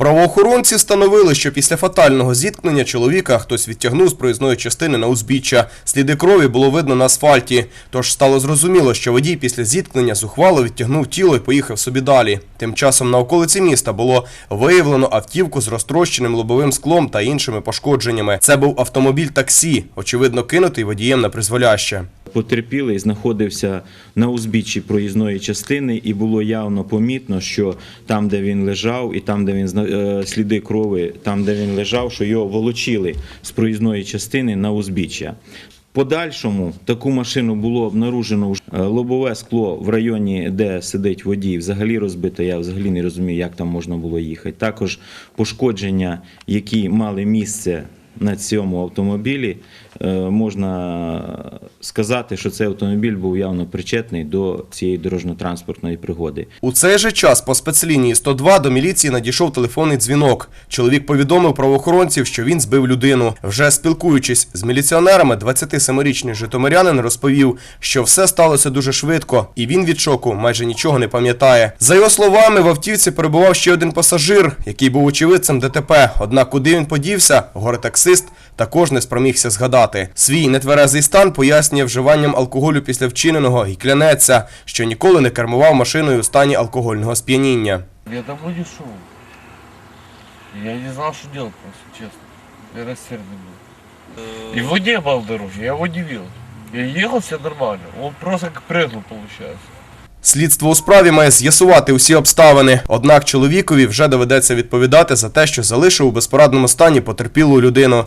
Правоохоронці встановили, що після фатального зіткнення чоловіка хтось відтягнув з проїзної частини на узбіччя. Сліди крові було видно на асфальті. Тож стало зрозуміло, що водій після зіткнення зухвало відтягнув тіло і поїхав собі далі. Тим часом на околиці міста було виявлено автівку з розтрощеним лобовим склом та іншими пошкодженнями. Це був автомобіль таксі, очевидно кинутий водієм на призволяще. Потерпілий знаходився на узбіччі проїзної частини, і було явно помітно, що там, де він лежав, і там, де він сліди крови, там, де він лежав, що його волочили з проїзної частини на узбіччя. Подальшому таку машину було обнаружено. Е, лобове скло в районі, де сидить водій, взагалі розбите. Я взагалі не розумію, як там можна було їхати. Також пошкодження, які мали місце на цьому автомобілі, е, можна сказати, що цей автомобіль був явно причетний до цієї дорожньо-транспортної пригоди. У цей же час по спецлінії 102 до міліції надійшов телефонний дзвінок. Чоловік повідомив правоохоронців, що він збив людину. Вже спілкуючись з міліціонерами, 27-річний житомирянин розповів, що все сталося дуже швидко, і він від шоку майже нічого не пам'ятає. За його словами, в автівці перебував ще один пасажир, який був очевидцем ДТП. Однак, куди він подівся, горе-таксист також не спромігся згадати. Свій нетверезий стан пояснює вживанням алкоголю після вчиненого і клянеться, що ніколи не кермував машиною у стані алкогольного сп'яніння. Я домой не шел. Я не знал, что делать просто, честно. Я растерянный был. Его не было в дороге, я его не видел. Я ехал, все нормально. Он просто как прыгнул, получается. Слідство у справі має з'ясувати усі обставини. Однак чоловікові вже доведеться відповідати за те, що залишив у безпорадному стані потерпілу людину.